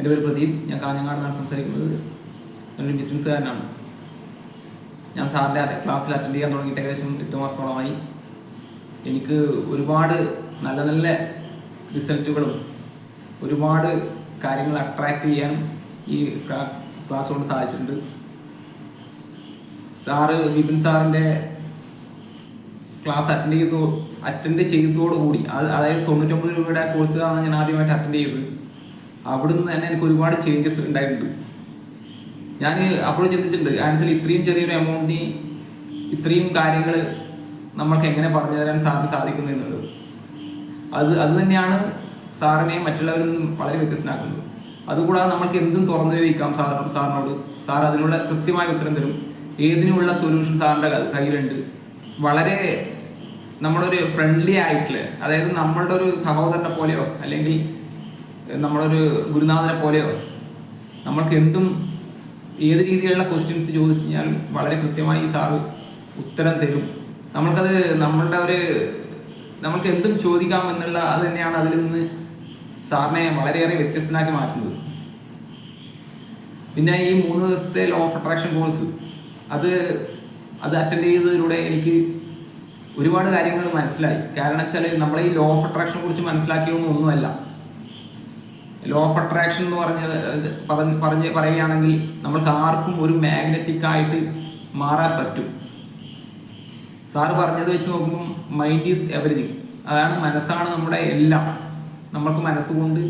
എന്റെ പേര് പ്രദീപ്. ഞാൻ കാഞ്ഞങ്ങാടെന്നാണ് സംസാരിക്കുന്നത്. ഞാനൊരു ബിസിനസ്സുകാരനാണ്. ഞാൻ സാറിന്റെ ക്ലാസ്സിൽ അറ്റൻഡ് ചെയ്യാൻ തുടങ്ങിയിട്ട് ഏകദേശം എട്ട് മാസത്തോളമായി. എനിക്ക് ഒരുപാട് നല്ല നല്ല റിസൾട്ടുകളും ഒരുപാട് കാര്യങ്ങൾ അട്രാക്റ്റ് ചെയ്യാൻ ഈ ക്ലാസ് കൊണ്ട് സാധിച്ചിട്ടുണ്ട്. സാറ് വിപിൻ സാറിന്റെ ക്ലാസ് അറ്റൻഡ് ചെയ്തു അറ്റൻഡ് ചെയ്തതോടുകൂടി അത് അതായത് തൊണ്ണൂറ്റൊമ്പത് രൂപയുടെ കോഴ്സ് ആണ് ഞാൻ ആദ്യമായിട്ട് അറ്റൻഡ് ചെയ്തത്. അവിടുന്ന് തന്നെ എനിക്ക് ഒരുപാട് ചേഞ്ചസ് ഉണ്ടായിട്ടുണ്ട്. ഞാൻ അപ്പോൾ ചിന്തിച്ചിട്ടുണ്ട് ആൻസൽ ഇത്രയും ചെറിയൊരു എമൗണ്ടിന് ഇത്രയും കാര്യങ്ങൾ നമ്മൾക്ക് എങ്ങനെ പറഞ്ഞു തരാൻ സാർ സാധിക്കുന്നു എന്നുള്ളത് അത് അത് തന്നെയാണ് സാറിനെ മറ്റുള്ളവരിൽ നിന്നും വളരെ വ്യത്യസ്തനാക്കുന്നത്. അതുകൂടാതെ നമ്മൾക്ക് എന്തും തുറന്നു ചോദിക്കാം സാർ സാറിനോട്. സാർ അതിനുള്ള കൃത്യമായ ഉത്തരം തരും. ഏതിനുള്ള സൊല്യൂഷൻ സാറിന്റെ കയ്യിലുണ്ട്. വളരെ നമ്മളൊരു ഫ്രണ്ട്ലി ആയിട്ടുള്ള അതായത് നമ്മളുടെ ഒരു സഹോദരനെ പോലെയോ അല്ലെങ്കിൽ നമ്മളൊരു ഗുരുനാഥനെ പോലെയോ? നമ്മൾക്ക് എന്തും ഏത് രീതിയിലുള്ള ക്വസ്റ്റ്യൻസ് ചോദിച്ചു കഴിഞ്ഞാൽ വളരെ കൃത്യമായി സാർ ഉത്തരം തരും. നമ്മൾക്കത് നമ്മളുടെ ഒരു നമ്മൾക്ക് എന്തും ചോദിക്കാം എന്നുള്ള അത് തന്നെയാണ് അതിൽ നിന്ന് സാറിനെ വളരെയേറെ വ്യത്യസ്തനാക്കി മാറ്റുന്നത്. പിന്നെ ഈ മൂന്ന് ദിവസത്തെ ലോ ഓഫ് അട്രാക്ഷൻ കോഴ്സ് അത് അത് അറ്റൻഡ് ചെയ്തതിലൂടെ എനിക്ക് ഒരുപാട് കാര്യങ്ങൾ മനസ്സിലായി. കാരണം വെച്ചാൽ നമ്മളെ ഈ ലോ ഓഫ് അട്രാക്ഷനെ കുറിച്ച് മനസ്സിലാക്കിയൊന്നും ഒന്നുമല്ല. ലോ ഓഫ് അട്രാക്ഷൻ എന്ന് പറഞ്ഞത് പറഞ്ഞ് പറഞ്ഞ് പറയുകയാണെങ്കിൽ നമ്മൾക്ക് ആർക്കും ഒരു മാഗ്നറ്റിക് ആയിട്ട് മാറാൻ പറ്റും. സാറ് പറഞ്ഞത് വെച്ച് നോക്കുമ്പോൾ മൈൻഡ് ഈസ് എവറിഥിങ് അതാണ് മനസ്സാണ് നമ്മുടെ എല്ലാം. നമ്മൾക്ക് മനസ്സുകൊണ്ട്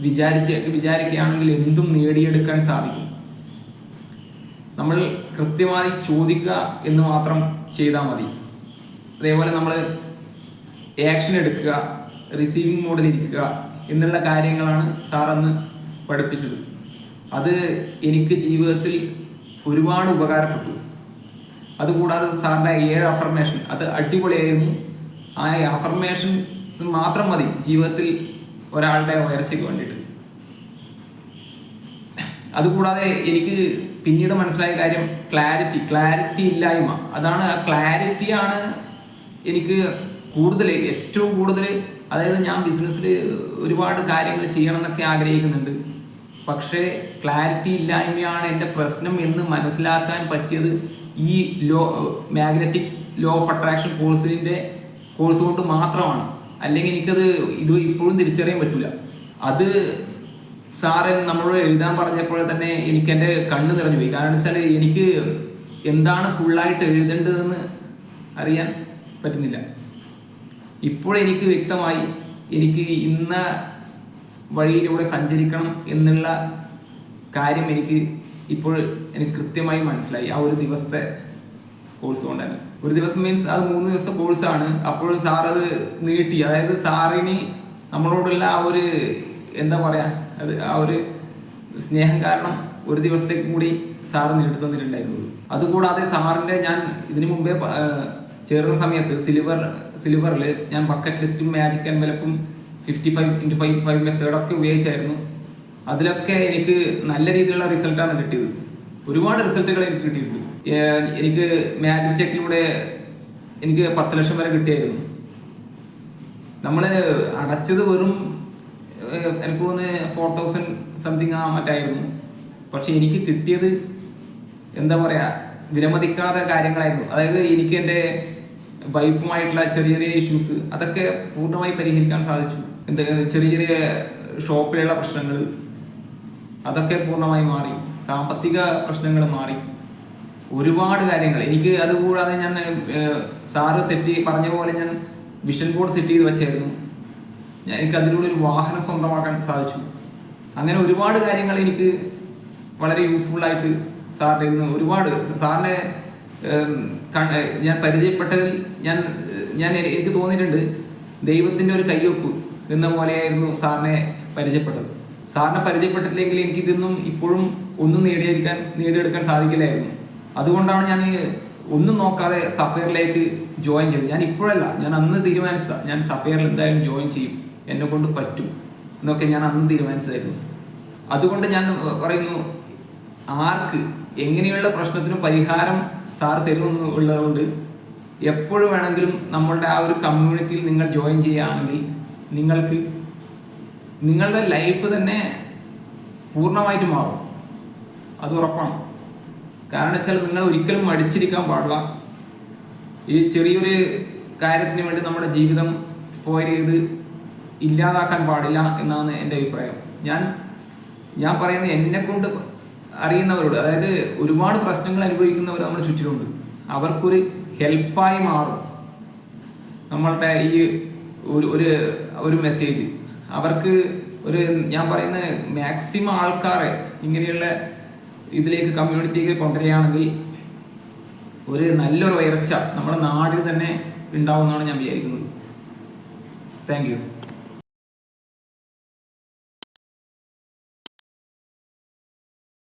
വിചാരിച്ച് വിചാരിക്കുകയാണെങ്കിൽ എന്തും നേടിയെടുക്കാൻ സാധിക്കും. നമ്മൾ കൃത്യമായി ചോദിക്കുക എന്ന് മാത്രം ചെയ്താൽ മതി. അതേപോലെ നമ്മൾ ആക്ഷൻ എടുക്കുക റിസീവിങ് മോഡിൽ ഇരിക്കുക എന്നുള്ള കാര്യങ്ങളാണ് സാർ അന്ന് പഠിപ്പിച്ചത്. അത് എനിക്ക് ജീവിതത്തിൽ ഒരുപാട് ഉപകാരപ്പെട്ടു. അതുകൂടാതെ സാറിന്റെ ഏഴ് അഫർമേഷൻ അത് അടിപൊളിയായിരുന്നു. ആ അഫർമേഷൻ മാത്രം മതി ജീവിതത്തിൽ ഒരാളുടെ ഉയർച്ചയ്ക്ക് വേണ്ടിയിട്ട്. അതുകൂടാതെ എനിക്ക് പിന്നീട് മനസ്സിലായ കാര്യം ക്ലാരിറ്റി ക്ലാരിറ്റി ഇല്ലായ്മ. അതാണ് ആ ക്ലാരിറ്റിയാണ് എനിക്ക് കൂടുതൽ ഏറ്റവും കൂടുതൽ അതായത് ഞാൻ ബിസിനസ്സിൽ ഒരുപാട് കാര്യങ്ങൾ ചെയ്യണം എന്നൊക്കെ ആഗ്രഹിക്കുന്നുണ്ട്. പക്ഷേ ക്ലാരിറ്റി ഇല്ലായ്മയാണ് എന്റെ പ്രശ്നം എന്ന് മനസ്സിലാക്കാൻ പറ്റിയത് ഈ law magnetic law of attraction കോഴ്സിന്റെ കോഴ്സ് കൊണ്ട് മാത്രമാണ്. അല്ലെങ്കിൽ എനിക്കത് ഇത് ഇപ്പോഴും തിരിച്ചറിയാൻ പറ്റില്ല അത് സാറൻ നമ്മളോട് എഴുതാൻ പറഞ്ഞപ്പോൾ തന്നെ എനിക്ക് എന്റെ കണ്ണ് നിറഞ്ഞു പോയി. കാരണം വെച്ചാൽ എനിക്ക് എന്താണ് ഫുള്ളായിട്ട് എഴുതേണ്ടതെന്ന് അറിയാൻ പറ്റുന്നില്ല. ഇപ്പോഴെനിക്ക് വ്യക്തമായി എനിക്ക് ഇന്ന വഴിയിലൂടെ സഞ്ചരിക്കണം എന്നുള്ള കാര്യം എനിക്ക് ഇപ്പോൾ എനിക്ക് കൃത്യമായി മനസ്സിലായി. ആ ഒരു ദിവസത്തെ കോഴ്സ് കൊണ്ട് തന്നെ. ഒരു ദിവസം മീൻസ് അത് മൂന്ന് ദിവസത്തെ കോഴ്സാണ് അപ്പോൾ സാർ അത് നീട്ടി. അതായത് സാറിന് നമ്മളോടുള്ള ആ ഒരു എന്താ പറയാ അത് ആ ഒരു സ്നേഹം കാരണം ഒരു ദിവസത്തേക്കും കൂടി സാറ് നീട്ടി തന്നിട്ടുണ്ടായിരുന്നു അതുകൂടാതെ സാറിന്റെ ഞാൻ ഇതിനു മുമ്പേ ചേർന്ന സമയത്ത് സിൽവർ സിൽവറിൽ ഞാൻ ബക്കറ്റ് ലിസ്റ്റും magic എൻവലപ്പും fifty five into five five മെത്തേഡൊക്കെ ഉപയോഗിച്ചായിരുന്നു. അതിലൊക്കെ എനിക്ക് നല്ല രീതിയിലുള്ള റിസൾട്ടാണ് കിട്ടിയത്. ഒരുപാട് റിസൾട്ടുകൾ എനിക്ക് കിട്ടിയിട്ടുണ്ട്. എനിക്ക് മാജിക് ചെക്കിലൂടെ എനിക്ക് പത്ത് ലക്ഷം വരെ കിട്ടിയായിരുന്നു. നമ്മൾ അടച്ചത് വെറും എനിക്ക് തോന്നുന്നു ഫോർ തൗസൻഡ് സംതിങ് ആ മറ്റായിരുന്നു പക്ഷെ എനിക്ക് കിട്ടിയത് എന്താ പറയുക വിലമതിക്കാത്ത കാര്യങ്ങളായിരുന്നു. അതായത് എനിക്ക് എന്റെ വൈഫുമായിട്ടുള്ള ചെറിയ ചെറിയ ഇഷ്യൂസ് അതൊക്കെ പൂർണമായി പരിഹരിക്കാൻ സാധിച്ചു. എന്താ ചെറിയ ചെറിയ ഷോപ്പിലുള്ള പ്രശ്നങ്ങൾ അതൊക്കെ പൂർണമായി മാറി. സാമ്പത്തിക പ്രശ്നങ്ങൾ മാറി. ഒരുപാട് കാര്യങ്ങൾ. എനിക്ക് അതുകൂടാതെ ഞാൻ സാറ് സെറ്റ് പറഞ്ഞ പോലെ ഞാൻ വിഷൻ ബോർഡ് സെറ്റ് ചെയ്ത് വെച്ചായിരുന്നു. ഞാൻ എനിക്ക് അതിലൂടെ ഒരു വാഹനം സ്വന്തമാക്കാൻ സാധിച്ചു. അങ്ങനെ ഒരുപാട് കാര്യങ്ങൾ എനിക്ക് വളരെ യൂസ്ഫുൾ ആയിട്ട് സാറിന്റെ ഒരുപാട് കണ്ട- ഞാൻ പരിചയപ്പെട്ടതിൽ ഞാൻ ഞാൻ എനിക്ക് തോന്നിയിട്ടുണ്ട് ദൈവത്തിന്റെ ഒരു കയ്യൊപ്പ് എന്ന പോലെയായിരുന്നു സാറിനെ പരിചയപ്പെട്ടത്. സാറിനെ പരിചയപ്പെട്ടില്ലെങ്കിൽ എനിക്കിതൊന്നും ഇപ്പോഴും ഒന്നും നേടിയെടുക്കാൻ നേടിയെടുക്കാൻ സാധിക്കില്ലായിരുന്നു. അതുകൊണ്ടാണ് ഞാൻ ഒന്നും നോക്കാതെ സഫയറിലേക്ക് ജോയിൻ ചെയ്തത്. ഞാൻ ഇപ്പോഴല്ല ഞാൻ അന്ന് തീരുമാനിച്ചതാണ് ഞാൻ സഫയറിൽ എന്തായാലും ജോയിൻ ചെയ്യും. എന്നെ കൊണ്ട് പറ്റും എന്നൊക്കെ ഞാൻ അന്ന് തീരുമാനിച്ചതായിരുന്നു. അതുകൊണ്ട് ഞാൻ പറയുന്നു ആർക്ക് എങ്ങനെയുള്ള പ്രശ്നത്തിനും പരിഹാരം സാർ തരുമെന്ന് ഉള്ളതുകൊണ്ട് എപ്പോഴും വേണമെങ്കിലും നമ്മളുടെ ആ ഒരു കമ്മ്യൂണിറ്റിയിൽ നിങ്ങൾ ജോയിൻ ചെയ്യുകയാണെങ്കിൽ നിങ്ങൾക്ക് നിങ്ങളുടെ ലൈഫ് തന്നെ പൂർണമായിട്ട് മാറും. അത് ഉറപ്പാണ്. കാരണം വെച്ചാൽ നിങ്ങൾ ഒരിക്കലും മടിച്ചിരിക്കാൻ പാടില്ല. ഈ ചെറിയൊരു കാര്യത്തിന് വേണ്ടി നമ്മുടെ ജീവിതം ചെയ്ത് ഇല്ലാതാക്കാൻ പാടില്ല എന്നാണ് എന്റെ അഭിപ്രായം. ഞാൻ ഞാൻ പറയുന്നത് എന്നെ കൊണ്ട് അറിയുന്നവരോട് അതായത് ഒരുപാട് പ്രശ്നങ്ങൾ അനുഭവിക്കുന്നവർ നമ്മുടെ ചുറ്റിലുണ്ട്. അവർക്കൊരു ഹെൽപ്പായി മാറും. നമ്മളുടെ ഈ ഒരു ഒരു ഒരു മെസ്സേജ് അവർക്ക് ഒരു ഞാൻ പറയുന്ന മാക്സിമം ആൾക്കാരെ ഇങ്ങനെയുള്ള ഇതിലേക്ക് കമ്മ്യൂണിറ്റിക്ക് കൊണ്ടുവരികയാണെങ്കിൽ ഒരു നല്ലൊരു ഉയർച്ച നമ്മുടെ നാടിൽ തന്നെ ഉണ്ടാവുമെന്നാണ് ഞാൻ വിചാരിക്കുന്നത്. താങ്ക്